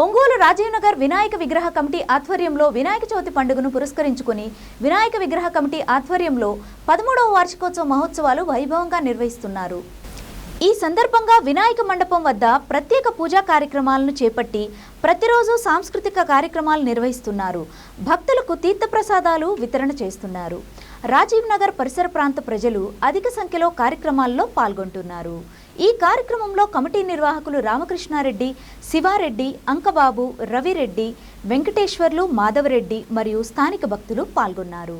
ఒంగోలు రాజీవ్ నగర్ వినాయక విగ్రహ కమిటీ ఆధ్వర్యంలో వినాయక చవితి పండుగను పురస్కరించుకుని వినాయక విగ్రహ కమిటీ ఆధ్వర్యంలో పదమూడవ వార్షికోత్సవ మహోత్సవాలు వైభవంగా నిర్వహిస్తున్నారు. ఈ సందర్భంగా వినాయక మండపం వద్ద ప్రత్యేక పూజా కార్యక్రమాలను చేపట్టి ప్రతిరోజు సాంస్కృతిక కార్యక్రమాలు నిర్వహిస్తున్నారు. భక్తులకు తీర్థప్రసాదాలు వితరణ చేస్తున్నారు. రాజీవ్ నగర్ పరిసర ప్రాంత ప్రజలు అధిక సంఖ్యలో కార్యక్రమాల్లో పాల్గొంటున్నారు. ఈ కార్యక్రమంలో కమిటీ నిర్వాహకులు రామకృష్ణారెడ్డి శివారెడ్డి అంకబాబు రవిరెడ్డి వెంకటేశ్వర్లు మాధవరెడ్డి మరియు స్థానిక భక్తులు పాల్గొన్నారు.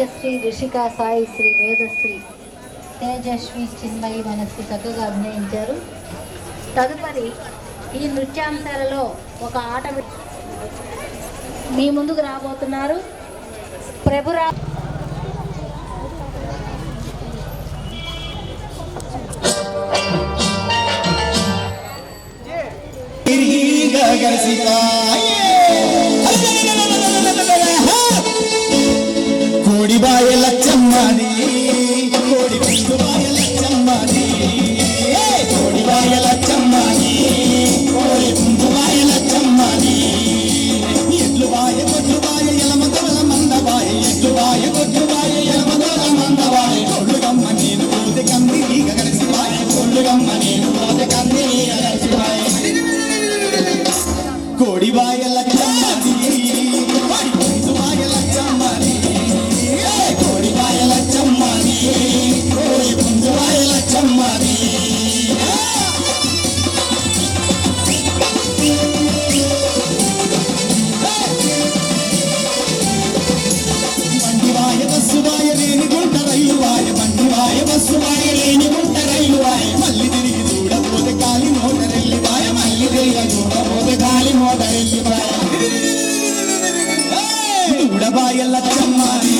నిత్యశ్రీ ఋషిక సాయి శ్రీ వేదశ్రీ తేజస్వి చిన్మయి మనస్సు చక్కగా అభినయించారు. తదుపరి ఈ నృత్యాంశాలలో ఒక ఆట మీ ముందుకు రాబోతున్నారు. ప్రభురా కోడిబాయ കമ്മനെ മോദ കണ്ണീര ரூபாய் லட்சம் மாறி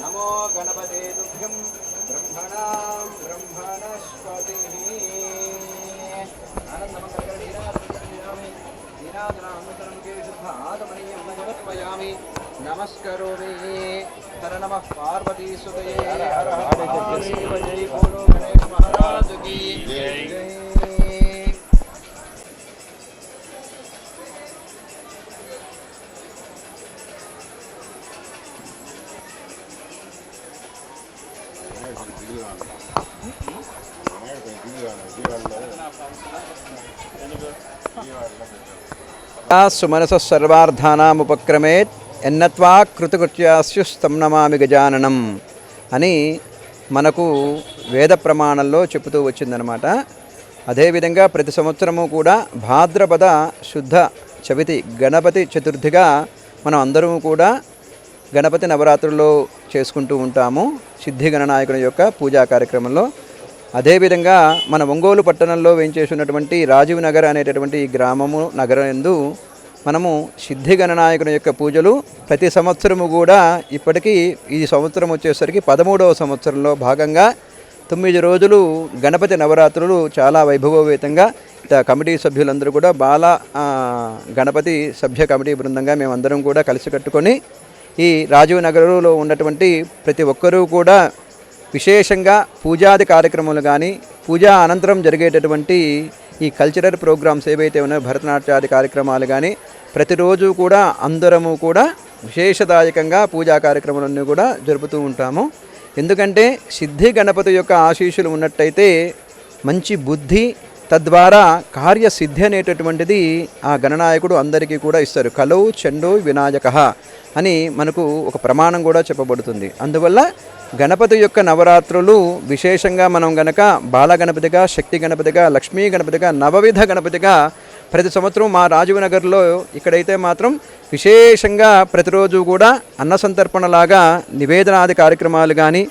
నమో గణపతే తుభ్యం బ్రహ్మణాం బ్రహ్మణస్పతి ఆనందమంగళీనాథముఖే నమస్కరోమి. హర నమ పార్వతీ సుతయే హర హర మహాదేవ జై బోలో గణేశ మహారాజు की సుమనస సర్వార్థానాముపక్రమేత్ ఎన్నత్వా కృతకృత్యాస్యుస్తం నమామి గజాననం అని మనకు వేద ప్రమాణంలో చెబుతూ వచ్చిందనమాట అదేవిధంగా ప్రతి సంవత్సరము కూడా భాద్రపద శుద్ధ చవితి గణపతి చతుర్థిగా మనం అందరము కూడా గణపతి నవరాత్రుల్లో చేసుకుంటూ ఉంటాము సిద్ధి గణనాయకుని యొక్క పూజా కార్యక్రమంలో. అదేవిధంగా మన ఒంగోలు పట్టణంలో వేయించేసినటువంటి రాజీవ్ నగర్ అనేటటువంటి ఈ గ్రామము నగరం ఎందు మనము సిద్ధి గణనాయకుని యొక్క పూజలు ప్రతి సంవత్సరము కూడా ఇప్పటికీ ఈ సంవత్సరం వచ్చేసరికి పదమూడవ సంవత్సరంలో భాగంగా తొమ్మిది రోజులు గణపతి నవరాత్రులు చాలా వైభవోపేతంగా కమిటీ సభ్యులందరూ కూడా బాల గణపతి సభ్య కమిటీ బృందంగా మేమందరం కూడా కలిసి కట్టుకొని ఈ రాజీవ్ నగరంలో ఉన్నటువంటి ప్రతి ఒక్కరూ కూడా విశేషంగా పూజాది కార్యక్రమాలు కానీ పూజా అనంతరం జరిగేటటువంటి ఈ కల్చరల్ ప్రోగ్రామ్స్ ఏవైతే ఉన్నాయో భరతనాట్యాది కార్యక్రమాలు కానీ ప్రతిరోజు కూడా అందరము కూడా విశేషదాయకంగా పూజా కార్యక్రమాలన్నీ కూడా జరుపుతూ ఉంటాము. ఎందుకంటే సిద్ధి గణపతి యొక్క ఆశీస్సులు ఉన్నట్టయితే మంచి బుద్ధి తద్వారా కార్యసిద్ధి అనేటటువంటిది ఆ గణనాయకుడు అందరికీ కూడా ఇస్తారు. కలౌ చండో వినాయక అని మనకు ఒక ప్రమాణం కూడా చెప్పబడుతుంది. అందువల్ల గణపతి యొక్క నవరాత్రులు విశేషంగా మనం గనక బాలగణపతిగా శక్తి గణపతిగా లక్ష్మీ గణపతిగా నవవిధ గణపతిగా ప్రతి సంవత్సరం మా రాజీవ్ నగర్లో ఇక్కడైతే మాత్రం విశేషంగా ప్రతిరోజు కూడా అన్న సంతర్పణలాగా నివేదనాది కార్యక్రమాలు కానీ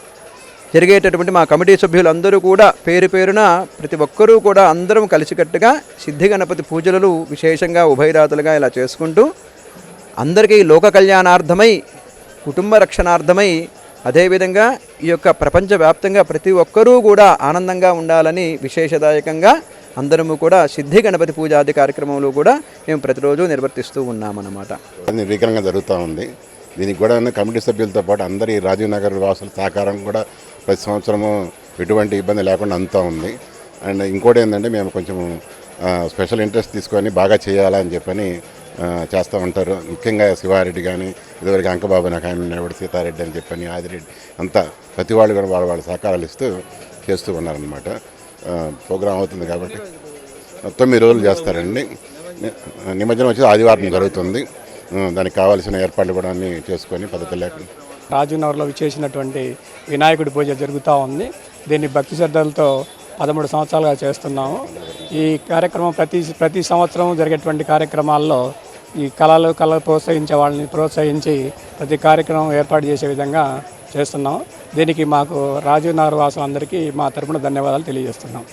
జరిగేటటువంటి మా కమిటీ సభ్యులందరూ కూడా పేరు పేరున ప్రతి ఒక్కరూ కూడా అందరం కలిసికట్టుగా సిద్ధి గణపతి పూజలు విశేషంగా ఉభయరాతులుగా ఇలా చేసుకుంటూ అందరికీ లోక కళ్యాణార్థమై కుటుంబ రక్షణార్థమై అదేవిధంగా ఈ యొక్క ప్రపంచవ్యాప్తంగా ప్రతి ఒక్కరూ కూడా ఆనందంగా ఉండాలని విశేషదాయకంగా అందరము కూడా సిద్ధి గణపతి పూజాది కార్యక్రమంలో కూడా మేము ప్రతిరోజు నిర్వర్తిస్తూ ఉన్నామన్నమాట. నిర్వీకరంగా జరుగుతూ ఉంది. దీనికి కూడా కమిటీ సభ్యులతో పాటు అందరి రాజీవ్ నగర్ వాసుల సహకారం కూడా ప్రతి సంవత్సరము ఎటువంటి ఇబ్బంది లేకుండా అంతా ఉంది. అండ్ ఇంకోటి ఏంటంటే మేము కొంచెం స్పెషల్ ఇంట్రెస్ట్ తీసుకొని బాగా చేయాలని చెప్పని చేస్తూ ఉంటారు. ముఖ్యంగా శివారెడ్డి కానీ ఇదివరకు అంకబాబు నాకు ఆయన ఉండేవాడు సీతారెడ్డి అని చెప్పని ఆదిరెడ్డి అంతా ప్రతి వాళ్ళు కూడా వాళ్ళ వాళ్ళ సహకారాలు ఇస్తూ చేస్తూ ఉన్నారనమాట ప్రోగ్రాం అవుతుంది కాబట్టి తొమ్మిది రోజులు చేస్తారండి. నిమజ్జనం వచ్చి ఆదివారం జరుగుతుంది. దానికి కావాల్సిన ఏర్పాట్లు కూడా అన్నీ చేసుకొని పద్ధతి లేకుండా రాజునగర్లో విచ్చేసినటువంటి వినాయకుడి పూజ జరుగుతూ ఉంది. దీన్ని భక్తి శ్రద్ధలతో పదమూడు సంవత్సరాలుగా చేస్తున్నాము. ఈ కార్యక్రమం ప్రతి ప్రతి సంవత్సరం జరిగేటువంటి కార్యక్రమాల్లో ఈ కళలు కళలు ప్రోత్సహించే వాళ్ళని ప్రోత్సహించి ప్రతి కార్యక్రమం ఏర్పాటు చేసే విధంగా చేస్తున్నాం. దీనికి మాకు రాజీవ్ నగర్ వాసులందరికీ మా తరపున ధన్యవాదాలు తెలియజేస్తున్నాం.